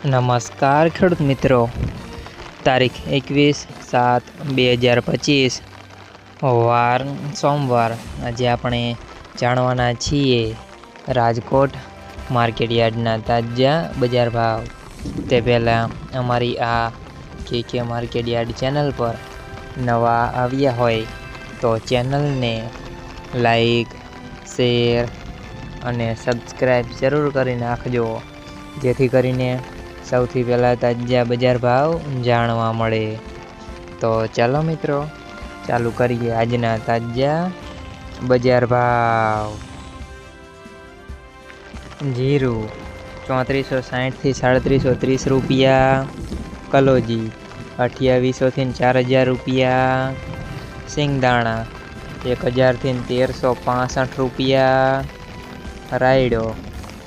નમસ્કાર ખેડૂત મિત્રો. તારીખ એકવીસ સાત બે હજાર પચીસ. વાર સોમવાર. આજે આપણે જાણવાના છીએ રાજકોટ માર્કેટ યાર્ડના તાજા બજાર ભાવ. તે પહેલાં અમારી આ કે કે માર્કેટ યાર્ડ ચેનલ પર નવા આવ્યા હોય તો ચેનલને લાઈક, શેર અને સબસ્ક્રાઈબ જરૂર કરી નાખજો. જેથી કરીને સૌથી પહેલાં તાજા બજાર ભાવ જાણવા મળે. તો ચાલો મિત્રો, ચાલુ કરીએ આજના તાજા બજાર ભાવ. જીરું ચોત્રીસો સાઠથી સાડત્રીસો ત્રીસ રૂપિયા. કલોજી અઠ્યાવીસોથી ચાર હજાર રૂપિયા. સિંગદાણા એક હજારથી તેરસો પાસઠ રૂપિયા. રાયડો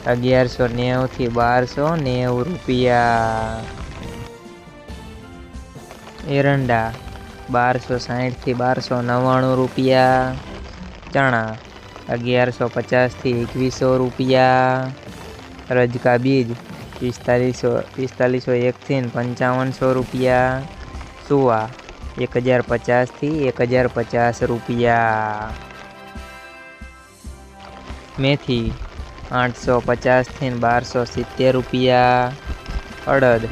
અગિયારસો નેવુંથી બારસો નેવું રૂપિયા. એરંડા બારસો સાઠથી બારસો નવ્વાણું રૂપિયા. ચણા અગિયારસો પચાસથી એકવીસો રૂપિયા. રજકા બીજ પિસ્તાલીસો પિસ્તાલીસો એકથી પંચાવનસો રૂપિયા. સુવા એક હજાર પચાસથી એક હજાર પચાસ રૂપિયા. મેથી આઠસો પચાસથી બારસો સિત્તેર રૂપિયા. અડદ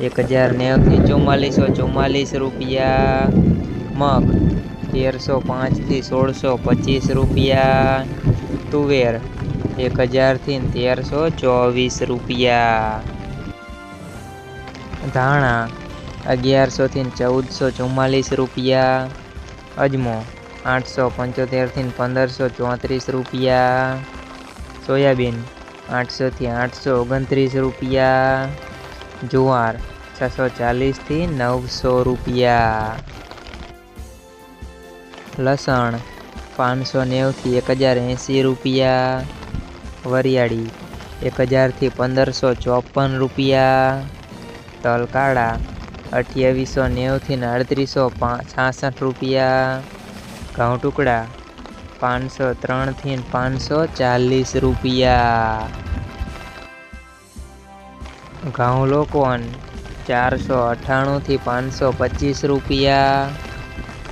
એક હજાર નેવથી ચુમ્માલીસો ચુમ્માલીસ રૂપિયા. મગ તેરસો પાંચથી સોળસો પચીસ રૂપિયા. તુવેર એક હજારથી તેરસો ચોવીસ રૂપિયા. ધાણા અગિયારસોથી ચૌદસો ચુમ્માલીસ રૂપિયા. અજમો આઠસો પંચોતેરથી પંદરસો ચોત્રીસ રૂપિયા. સોયાબીન આઠસોથી આઠસો ઓગણત્રીસ રૂપિયા. જુવાર છસો ચાલીસથી નવસો રૂપિયા. લસણ પાંચસો નેવથી એક હજાર એંસી રૂપિયા. વરિયાળી એક હજારથી પંદરસો ચોપન રૂપિયા. તલ કાળા અઠ્યાવીસો નેવથી આડત્રીસો છાસઠ રૂપિયા. ઘઉં ટુકડા પાંચસો ત્રણથી પાંચસો ચાલીસ રૂપિયા. ઘઉં ચારસો અઠ્ઠાણુંથી પાંચસો પચીસ રૂપિયા.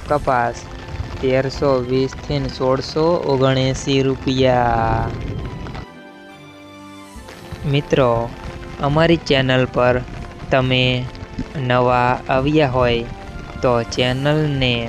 કપાસ તેરસો વીસથી સોળસો ઓગણએંસી રૂપિયા. મિત્રો, અમારી ચેનલ પર તમે નવા આવ્યા હોય તો ચેનલને